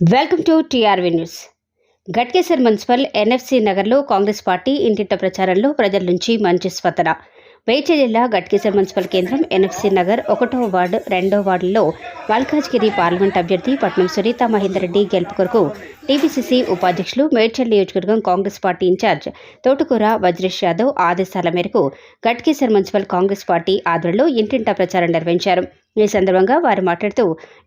Welcome to TRV news. Ghatkesar municipal NFC నగర్లో Congress party ఇంటింట ప్రచారంలో ప్రజల నుంచి మంచి స్పందన. మేడ్చల్ జిల్లా గట్కేసర్ మున్సిపల్ కేంద్రం ఎన్ఎఫ్సి నగర్ ఒకటో వార్డు రెండో వార్డులో మల్కాజ్గిరి పార్లమెంట్ అభ్యర్థి పట్నం సునీత మహేందర్ రెడ్డి గెలుపు కొరకు టీపీసీసీ ఉపాధ్యక్షులు మేడ్చల్ నియోజకవర్గం కాంగ్రెస్ పార్టీ ఇన్ఛార్జ్ తోటకూర వజ్రేష్ యాదవ్ ఆదేశాల మేరకు గట్కేసర్ మున్సిపల్ కాంగ్రెస్ పార్టీ ఆధ్వర్యంలో ఇంటింటా ప్రచారం నిర్వహించారు. ఈ సందర్భంగా వారు మాట్లాడుతూ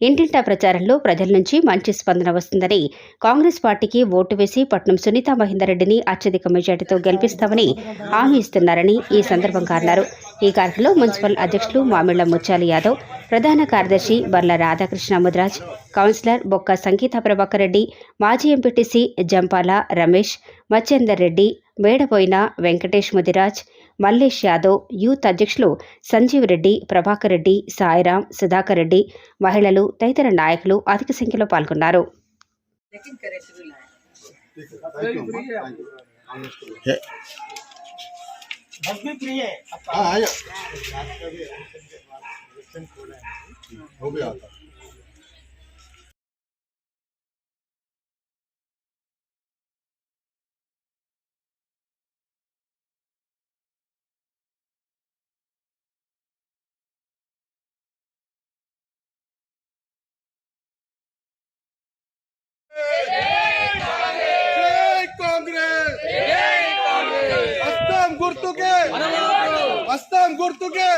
ఇంటింటా ప్రచారంలో ప్రజల నుంచి మంచి స్పందన వస్తుందని కాంగ్రెస్ పార్టీకి ఓటు వేసి పట్నం సునీత మహేందర్ రెడ్డిని అత్యధిక మెజార్టీతో గెలిపిస్తామని హామీ ఇస్తున్నారని ఈ సందర్భంగా అన్నారు. ఈ కార్యక్రమంలో మున్సిపల్ అధ్యక్షులు మామిళ్ళ ముత్యాల యాదవ్ ప్రధాన కార్యదర్శి బర్ల రాధాకృష్ణ ముద్రాజ్ కౌన్సిలర్ బొక్క సంగీత ప్రభాకర్ రెడ్డి మాజీ ఎంపీటీసీ జంపాల రమేష్ మచ్చేందర్ రెడ్డి మేడపోయిన వెంకటేష్ ముదిరాజ్ మల్లేష్ యాదవ్ యూత్ అధ్యక్షులు సంజీవ్ రెడ్డి ప్రభాకర్ రెడ్డి సాయిరాం సుధాకర్ రెడ్డి మహిళలు తదితర నాయకులు అధిక సంఖ్యలో పాల్గొన్నారు. भी प्रिय है। हो गया గుర్తుకే. అస్సాం గుర్తుకే.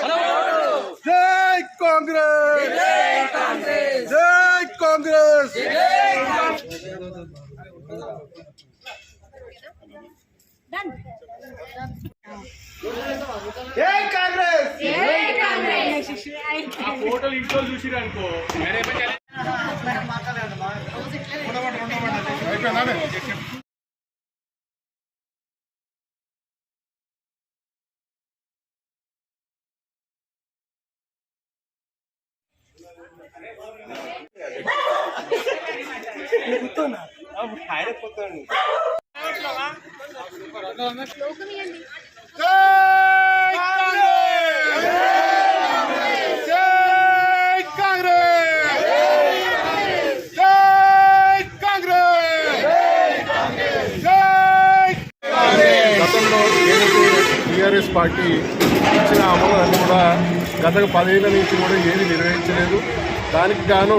జై కాంగ్రెస్. జై కాంగ్రెస్. జై కాంగ్రెస్. ఫోటోలు ఇంట్లో అయిపోయిందా కాంగ్రెస్ కాంగ్రెస్ గతంలో టీఆర్ఎస్ పార్టీ ఇచ్చిన అమలు కూడా గత పదేళ్ళ నుంచి కూడా ఏది నిర్వహించలేదు. దానికి గాను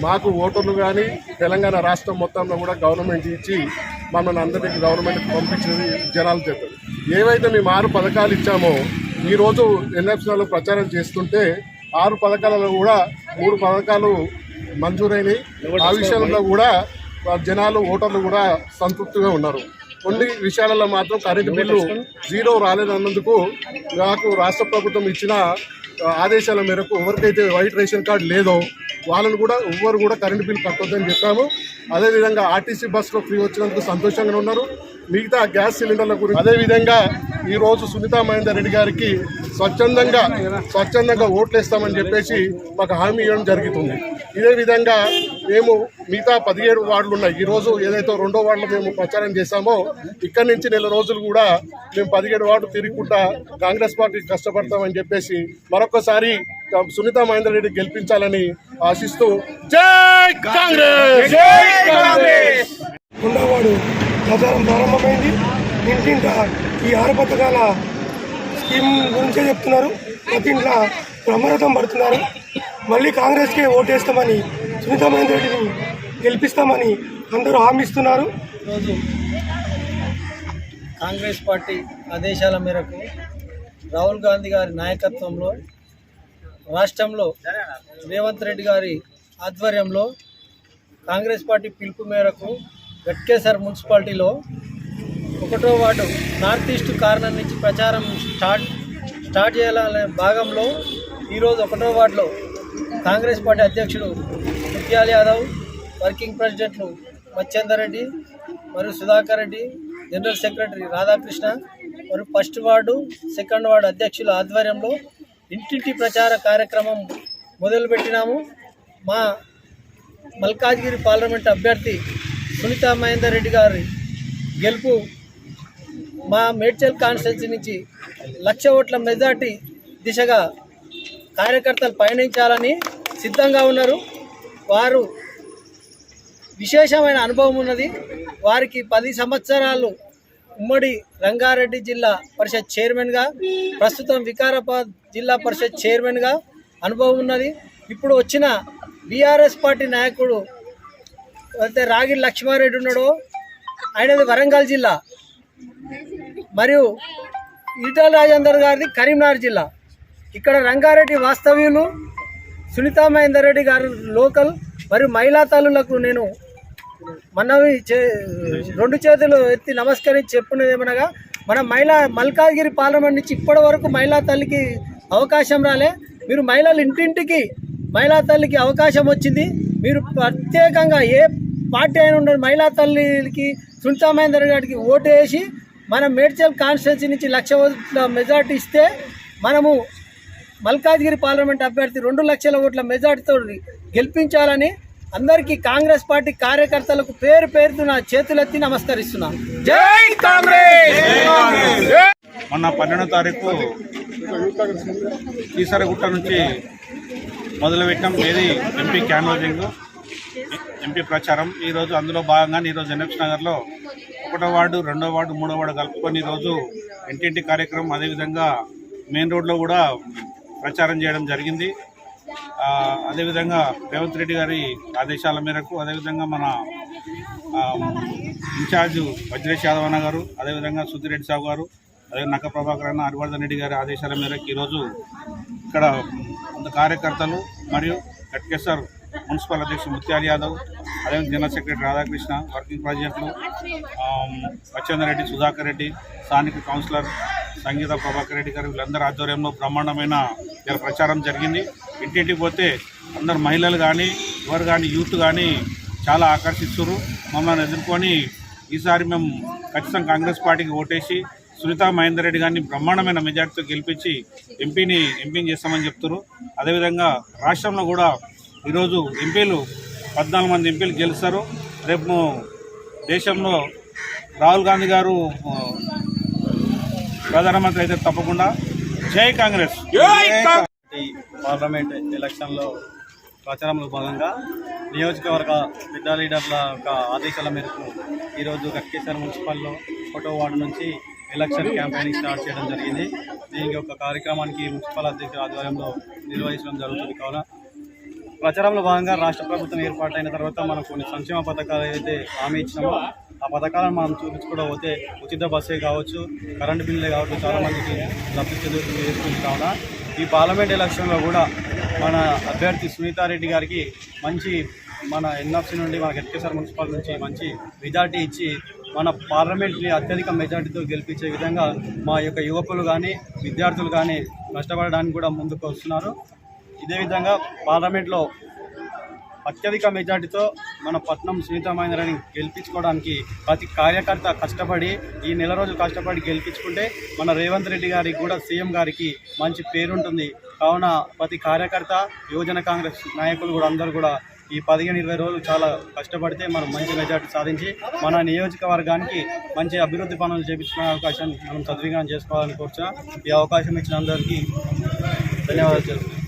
మాకు ఓటర్లు కానీ తెలంగాణ రాష్ట్రం మొత్తంలో కూడా గవర్నమెంట్ ఇచ్చి మమ్మల్ని అందరికీ గవర్నమెంట్ పంపించినది జనాలు చెప్పారు. ఏవైతే మేము ఆరు పథకాలు ఇచ్చామో ఈరోజు ఎన్ఎఫ్సీలో ప్రచారం చేస్తుంటే ఆరు పథకాలలో కూడా మూడు పథకాలు మంజూరైనవి ఆ విషయంలో కూడా జనాలు ఓటర్లు కూడా సంతృప్తిగా ఉన్నారు. కొన్ని విషయాలలో మాత్రం కరెంటు బిల్లు జీరో రాలేదన్నందుకు నాకు రాష్ట్ర ప్రభుత్వం ఇచ్చిన ఆదేశాల మేరకు ఎవరికైతే వైట్ రేషన్ కార్డు లేదో వాళ్ళని కూడా ఎవ్వరు కూడా కరెంటు బిల్ కట్టొద్దని చెప్పాము. అదేవిధంగా ఆర్టీసీ బస్సులో ఫ్రీ వచ్చినందుకు సంతోషంగా ఉన్నారు. మిగతా గ్యాస్ సిలిండర్ల గురించి అదేవిధంగా ఈ రోజు సునీతా మహేందర్ రెడ్డి గారికి స్వచ్ఛందంగా స్వచ్ఛందంగా ఓట్లు వేస్తామని చెప్పేసి మాకు హామీ ఇవ్వడం జరుగుతుంది. ఇదే విధంగా మేము మిగతా పదిహేడు వార్డులు ఉన్నాయి. ఈ రోజు ఏదైతే రెండో వార్డులో మేము ప్రచారం చేశామో ఇక్కడి నుంచి నెల రోజులు కూడా మేము పదిహేడు వార్డు తిరుగుకుంటా కాంగ్రెస్ పార్టీకి కష్టపడతామని చెప్పేసి మరొకసారి సునీతా మహేందర్ రెడ్డి గెలిపించాలని ఆశిస్తూ జై కాంగ్రెస్! జై కాంగ్రెస్! ఉన్నవాడు ప్రచారం ప్రారంభమైంది. ఇంటింట ఈ ఆరు పథకాల స్కీమ్ గురించే చెప్తున్నారు. ప్రతి ఇంట్లో బ్రహ్మరథం పడుతున్నారు. మళ్ళీ కాంగ్రెస్కే ఓటేస్తామని సునీతా మహేందర్ రెడ్డిని గెలిపిస్తామని అందరూ హామీస్తున్నారు రోజు కాంగ్రెస్ పార్టీ ఆదేశాల మేరకు రాహుల్ గాంధీ గారి నాయకత్వంలో రాష్ట్రంలో రేవంత్ రెడ్డి గారి ఆధ్వర్యంలో కాంగ్రెస్ పార్టీ పిలుపు మేరకు గట్కేసర్ మున్సిపాలిటీలో ఒకటో వార్డు నార్త్ ఈస్ట్ కార్నర్ నుంచి ప్రచారం స్టార్ట్ స్టార్ట్ చేయాలనే భాగంలో ఈరోజు ఒకటో వార్డులో కాంగ్రెస్ పార్టీ అధ్యక్షుడు ముత్యాల్ యాదవ్ వర్కింగ్ ప్రెసిడెంట్లు మచ్చేందర్ రెడ్డి మరియు సుధాకర్ రెడ్డి జనరల్ సెక్రటరీ రాధాకృష్ణ మరియు ఫస్ట్ వార్డు సెకండ్ వార్డు అధ్యక్షుల ఆధ్వర్యంలో ఇంటింటి ప్రచార కార్యక్రమం మొదలుపెట్టినాము. మా మల్కాజ్గిరి పార్లమెంట్ అభ్యర్థి సునీతా మహేందర్ రెడ్డి గారి గెలుపు మా మేడ్చల్ కాన్స్టిట్యున్సీ నుంచి లక్ష ఓట్ల మెజార్టీ దిశగా కార్యకర్తలు పయనించాలని సిద్ధంగా ఉన్నారు. వారు విశేషమైన అనుభవం ఉన్నది. వారికి పది సంవత్సరాలు ఉమ్మడి రంగారెడ్డి జిల్లా పరిషత్ చైర్మన్గా ప్రస్తుతం వికారాబాద్ జిల్లా పరిషత్ చైర్మన్గా అనుభవం ఉన్నది. ఇప్పుడు వచ్చిన బీఆర్ఎస్ పార్టీ నాయకుడు అయితే రాగి లక్ష్మారెడ్డి ఉన్నాడో ఆయనది వరంగల్ జిల్లా. మరియు ఈటల రాజేందర్ గారిది కరీంనగర్ జిల్లా. ఇక్కడ రంగారెడ్డి వాస్తవ్యులు సునీతా మహేందర్ రెడ్డి గారు లోకల్ మరియు మహిళా తల్లులకు నేను మనవి చే రెండు చేతులు ఎత్తి నమస్కరించి చెప్పున్నది ఏమనగా మన మహిళా మల్కాజ్గిరి పార్లమెంట్ నుంచి ఇప్పటి వరకు మహిళా తల్లికి అవకాశం రాలే. మీరు మహిళలు ఇంటింటికి మహిళా తల్లికి అవకాశం వచ్చింది. మీరు ప్రత్యేకంగా ఏ పార్టీ అయినా ఉండదు మహిళా తల్లికి సునీతా మహేందర్ గారికి ఓటు వేసి మన మేడ్చల్ కాన్స్టిట్యున్సీ నుంచి లక్ష ఓట్ల మెజార్టీ ఇస్తే మనము మల్కాజ్గిరి పార్లమెంట్ అభ్యర్థి రెండు లక్షల ఓట్ల మెజార్టీతో గెలిపించాలని అందరికీ కాంగ్రెస్ పార్టీ కార్యకర్తలకు పేరు పేరుతో నా చేతులెత్తి నమస్కరిస్తున్నాను. జై మొన్న పన్నెండో తారీఖు కీసరగుట్ట నుంచి మొదలుపెట్టాం ఏది ఎంపీ క్యాన్వాసింగ్. ఎంపీ ప్రచారం. ఈరోజు అందులో భాగంగా ఈరోజు ఎన్ఎఫ్ నగర్లో ఒకటో వార్డు రెండో వార్డు మూడో వార్డు కలుపుకొని ఈరోజు ఇంటింటి కార్యక్రమం అదేవిధంగా మెయిన్ రోడ్లో కూడా ప్రచారం చేయడం జరిగింది. అదేవిధంగా రేవంత్ రెడ్డి గారి ఆదేశాల మేరకు అదేవిధంగా మన ఇన్ఛార్జ్ వజ్రేష్ యాదవ్ అన్న గారు అదేవిధంగా సుధిరెడ్డి సాగు గారు అదే నక్క ప్రభాకర్ అన్న హరివర్ధన్ రెడ్డి గారి ఆదేశాల మేరకు ఈరోజు ఇక్కడ కొంత కార్యకర్తలు మరియు గట్కేశ్వర్ మున్సిపల్ అధ్యక్షుడు ముత్యాల యాదవ్ అదేవిధంగా జనరల్ సెక్రటరీ రాధాకృష్ణ వర్కింగ్ ప్రెసిడెంట్లు వచ్చేందర్ రెడ్డి సుధాకర్ రెడ్డి స్థానిక కౌన్సిలర్ సంగీత ప్రభాకర్ రెడ్డి గారు వీళ్ళందరి ఆధ్వర్యంలో బ్రహ్మాండమైన ప్రచారం జరిగింది. ఇంటింటికి పోతే అందరు మహిళలు కానీ ఎవరు కానీ యూత్ కానీ చాలా ఆకర్షిస్తున్నారు. మమ్మల్ని ఎదుర్కొని ఈసారి మేము ఖచ్చితంగా కాంగ్రెస్ పార్టీకి ఓటేసి సునీతా మహేందర్ రెడ్డి గారిని బ్రహ్మాండమైన మెజార్టీతో గెలిపించి ఎంపీని ఎంపీని చేస్తామని చెప్తున్నారు. అదేవిధంగా రాష్ట్రంలో కూడా ఈరోజు ఎంపీలు పద్నాలుగు మంది ఎంపీలు గెలుస్తారు. రేపు దేశంలో రాహుల్ గాంధీ గారు ప్రధానమంత్రి అయితే తప్పకుండా. జై కాంగ్రెస్. పార్లమెంట్ ఎలక్షన్లో ప్రచారంలో భాగంగా నియోజకవర్గ పెద్ద లీడర్ల యొక్క ఆదేశాల మేరకు ఈరోజు గట్కేశ్వర మున్సిపల్లో ఫోటో వార్డు నుంచి ఎలక్షన్ క్యాంపెయినింగ్ స్టార్ట్ చేయడం జరిగింది. దీనికి ఒక కార్యక్రమానికి మున్సిపల్ అధ్యక్షుల ఆధ్వర్యంలో నిర్వహించడం జరుగుతుంది. కావున ప్రచారంలో భాగంగా రాష్ట్ర ప్రభుత్వం ఏర్పాటైన తర్వాత మనం కొన్ని సంక్షేమ పథకాలు ఏదైతే హామీ ఇచ్చినామో ఆ పథకాలను మనం చూపించుకోవడం పోతే ఉచిత బస్సే కావచ్చు కరెంటు బిల్లులే కావచ్చు చాలామందికి లబ్ధి చెందుతుంది కావున ఈ పార్లమెంట్ ఎలక్షన్లో కూడా మన అభ్యర్థి సునీతారెడ్డి గారికి మంచి మన ఎన్ఎఫ్సి నుండి మన గట్కేశ్వర మున్సిపల్ నుంచి మంచి మెజార్టీ ఇచ్చి మన పార్లమెంట్ని అత్యధిక మెజార్టీతో గెలిపించే విధంగా మా యొక్క యువకులు కానీ విద్యార్థులు కానీ కష్టపడడానికి కూడా ముందుకు వస్తున్నారు. ఇదే విధంగా పార్లమెంట్లో అత్యధిక మెజార్టీతో మన పట్నం సునీతమైనని గెలిపించుకోవడానికి ప్రతి కార్యకర్త కష్టపడి ఈ నెల రోజులు కష్టపడి గెలిపించుకుంటే మన రేవంత్ రెడ్డి గారికి కూడా సీఎం గారికి మంచి పేరుంటుంది. కావున ప్రతి కార్యకర్త యువజన కాంగ్రెస్ నాయకులు కూడా అందరూ కూడా ఈ పదిహేను ఇరవై రోజులు చాలా కష్టపడితే మనం మంచి మెజార్టీ సాధించి మన నియోజకవర్గానికి మంచి అభివృద్ధి పనులు చేపించుకునే అవకాశం మనం సద్వినియోగం చేసుకోవాలని కోరుచున్నా. ఈ అవకాశం ఇచ్చిన అందరికీ ధన్యవాదాలు